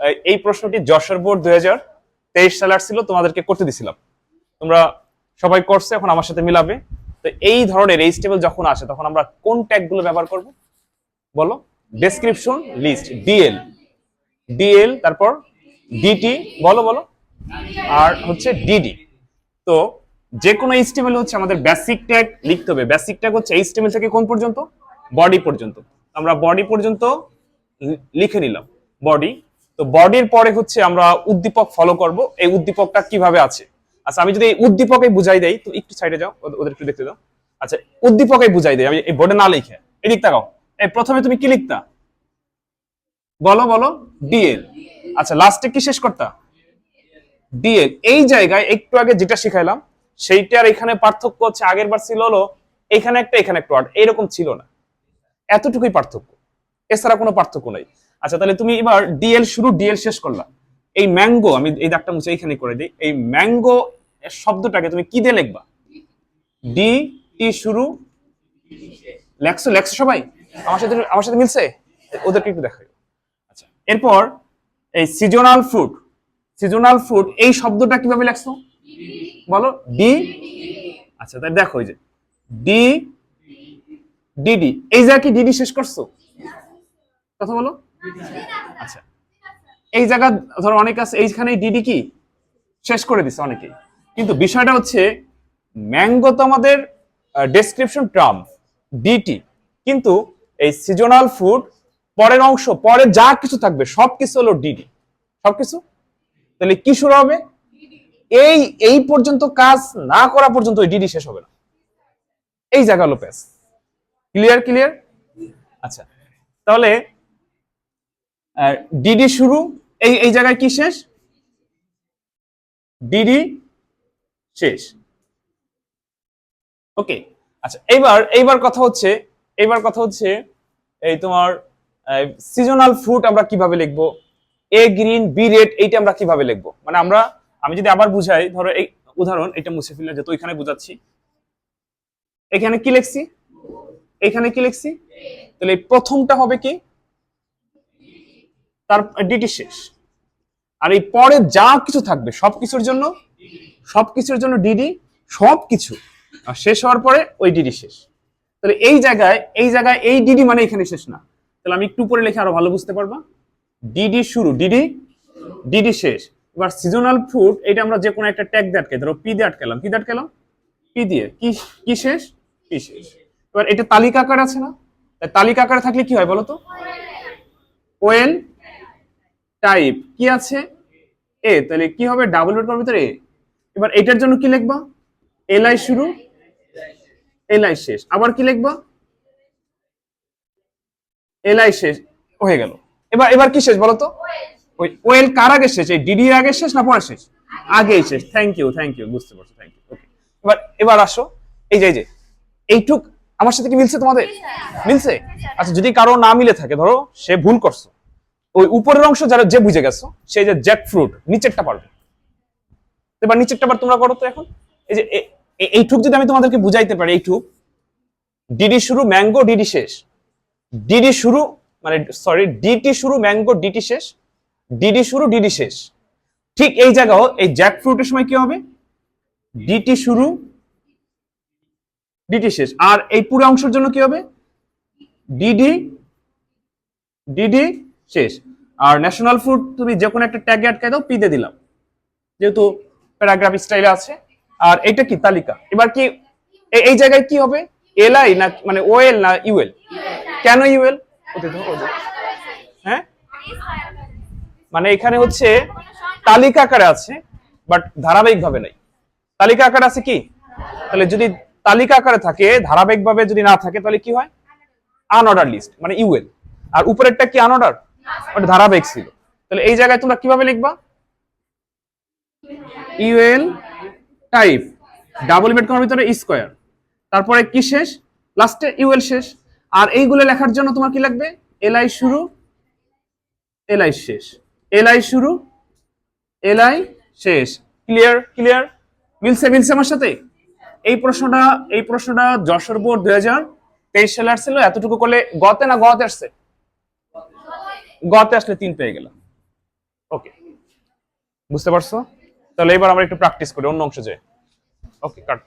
এই- প্রশ্নটি যশোর বোর্ড দুই হাজার তেইশ সালে আসছিল, তোমাদেরকে করতে দিছিলাম। তোমরা সবাই করছে, এখন আমার সাথে মিলাবে। তো এই ধরনের এই স্টেবল যখন আসে, তখন আমরা কোন ট্যাগগুলো ব্যবহার করব? বলো। ডেসক্রিপশন লিস্ট ডিএল ডিএল তারপর ডিটি বলো বলো। আর হচ্ছে ডিডি তো যে কোনো এইচটিএমএল হচ্ছে আমাদের বেসিক ট্যাগ লিখতে হবে। বেসিক ট্যাগ হচ্ছে এইচটিএমএল থেকে কোন পর্যন্ত? বডি পর্যন্ত। আমরা বডি পর্যন্ত লিখে নিলাম। বডি তো বডির পরে হচ্ছে আমরা উদ্দীপক ফলো করব। এই উদ্দীপকটা কীভাবে আছে? আচ্ছা আমি যদি এই উদ্দীপকে বুঝাই দেই, তো একটু সাইডে যাও, ওদের- একটু দেখতে দাও। আচ্ছা উদ্দীপকে বুঝাই দেই, আমি এই বোর্ডে না লিখে। এদিক তাকাও। এই প্রথমে তুমি কি লিখতা? বলো বলো। ডিএল আচ্ছা লাস্টে কি শেষ করতা? ডিএল এই জায়গায় একটু আগে যেটা শিখাইলাম সেইটার এখানে পার্থক্য হচ্ছে, আগের বার ছিল হলো, এখানে একটা এখানে একটা ওয়ার্ড এরকম ছিল না। এতটুকুই পার্থক্য। এছাড়া কোনো পার্থক্য নাই। আচ্ছা তাহলে তুমি এবার ডিএল শুরু ডিএল শেষ করলা। এই ম্যাঙ্গো আমি এই দাগটা মুছে এইখানে করে দিই। এই ম্যাঙ্গো শব্দটাকে তুমি কি দিয়ে লিখবা? ডি টি শুরু। লেখছো লেখছো সবাই? আমার সাথে আমার সাথে মিলছে? ওদেরকে একটু দেখাই। আচ্ছা এরপর এই সিজনাল ফ্রুট সিজনাল ফ্রুট এই শব্দটা কীভাবে লেখছো? বলো ডি আচ্ছা তাই দেখো এই যে ডি ডিডি এই জায়গা কি ডিডি শেষ করছ? কথা বলো। আচ্ছা। এই জায়গা, ধরো অনেক আছে এইখানে ডিডি কি? শেষ করে দিছে অনেকেই। কিন্তু বিষয়টা হচ্ছে, ম্যাঙ্গো তো আমাদের ডেসক্রিপশন টার্ম ডিটি কিন্তু এই সিজনাল ফুড পরের অংশ, পরে যা কিছু থাকবে, সবকিছু হলো ডিডি সবকিছু? তাহলে কি শুরু হবে? এই এই পর্যন্ত কাজ না করা পর্যন্ত ওই ডিডি শেষ হবে না। এই জায়গা হলো প্যাস ক্লিয়ার ক্লিয়ার আচ্ছা। তাহলে ডিডি শুরু। এই এই জায়গায় কি শেষ? ডিডি শেষ। ওকে আচ্ছা এইবার এইবার কথা হচ্ছে, এইবার কথা হচ্ছে এই তোমার সিজনাল ফ্রুট আমরা কীভাবে লিখব? এ গ্রিন বি রেড এইটা আমরা কীভাবে লিখব? মানে আমরা, আমি যদি আবার বুঝাই, ধরো এই উদাহরণ, এটা মুছে ফেললে যেহেতু ওইখানে বুঝাচ্ছি। এখানে কি লিখছি? এখানে কি লিখছি? তাহলে প্রথমটা হবে কি? তার ডিটি শেষ। আর এই পরে যা কিছু থাকবে, সব কিছুর জন্য, সব কিছুর জন্য ডিডি সবকিছু আর শেষ হওয়ার পরে ওই ডিডি শেষ। তাহলে এই জায়গায় এই জায়গায় এই ডিডি মানে এখানে শেষ না। তাহলে আমি একটু পরে লিখে আরও ভালো বুঝতে পারবা। ডিডি শুরু, ডিডি ডিডি শেষ। এবার সিজনাল ফুড এটা আমরা যে কোনো একটা ট্যাগ দিয়ে আটকে, ধরো পি দিয়ে আটকালাম। কি দিয়ে আটকালাম? পি দিয়ে। কি কি শেষ? কি শেষ। এবার এটা তালিকা আকার আছে না? তালিকা আকারে থাকলে কি হয় বলো তো? ওয়েল টাইপ কি আছে? এ তাহলে কি হবে? ডাবল ডট করার ভিতরে এ এবার এটার জন্য কি লিখবা? এল আই শুরু এল আই শেষ। আবার কি লিখবা? এল আই শেষ হয়ে গেল। এবার এবার কি শেষ বলো তো? ওই ওয়েল কার আগে শেষ? এই ডিডি আগে শেষ না পরে শেষ? আগেই শেষ। থ্যাংক ইউ থ্যাংক ইউ বুঝতে পারছ থ্যাংক ইউ ওকে এবার এবার আসো। এই যে এই যে এইটুক আমার সাথে কি মিলছে তোমাদের? মিলছে। আচ্ছা যদি কারও না মিলে থাকে ধরো সে ভুল করছ। ওই উপরের অংশ যারা যে বুঝে গেছো, সেই যে জ্যাক ফ্রুট নিচেরটা পারবে। এবার নিচেরটা বার তোমরা করো তো এখন। এই যে এইটুক যদি আমি তোমাদেরকে বুঝাইতে পারি এইটুক ডিডি শুরু, ম্যাঙ্গো, ডিডি শেষ। ডিডি শুরু মানে সরি ডিটি শুরু, ম্যাঙ্গো ডিটি শেষ। ডিডি শুরু, ডিডি শেষ। ঠিক এই জায়গাও, এই জ্যাক ফ্রুটের সময় কি হবে? ডিটি শুরু ডিটি শেষ। আর এই পুরো অংশের জন্য কি হবে? ডিডি ডিডি শেষ। আর ন্যাশনাল ফুড তুমি যে কোনো একটা ট্যাগে আটকে দাও পিতে দিলাম। যেহেতু প্যারাগ্রাফ স্টাইলে আছে। আর এটা কি? তালিকা। এবার কি এই জায়গায় কি হবে? এলআই না মানে ওএল না ইউএল কেন ইউএল হ্যাঁ? মানে এখানে হচ্ছে তালিকা আকারে আছে বাট ধারাবাহিক ভাবে নাই। তালিকা আকারে আছে কি? তাহলে যদি তালিকা আকারে থাকে ধারাবাহিক ভাবে যদি না থাকে, তাহলে কি হয়? আনঅর্ডার লিস্ট মানে ইউএল আর উপরেরটা কি আনঅর্ডার ওটা ধারাবাহিক ছিল। তাহলে এই জায়গায় তোমরা কীভাবে লিখবা? ইউএল টাইপ ডাবল বেড করার ভিতরে স্কোয়ার তারপরে কি শেষ? লাস্টে ইউএল শেষ। আর এইগুলো লেখার জন্য তোমার কি লাগবে? এলআই শুরু এলআই শেষ। এলআই শুরু এলআই শেষ। ক্লিয়ার ক্লিয়ার মিলছে মিলছে আমার সাথে? এই প্রশ্নটা এই প্রশ্নটা যশোর বোর্ড দুই হাজার তেইশ সালে আসছিল, এতটুকু করলে গতে না গতে আসছে? গতে আসলে তিন পেয়ে গেলাম। ওকে বুঝতে পারছ? তাহলে এবার আমরা একটু প্র্যাকটিস করি, অন্য অংশে যে ওকে কাট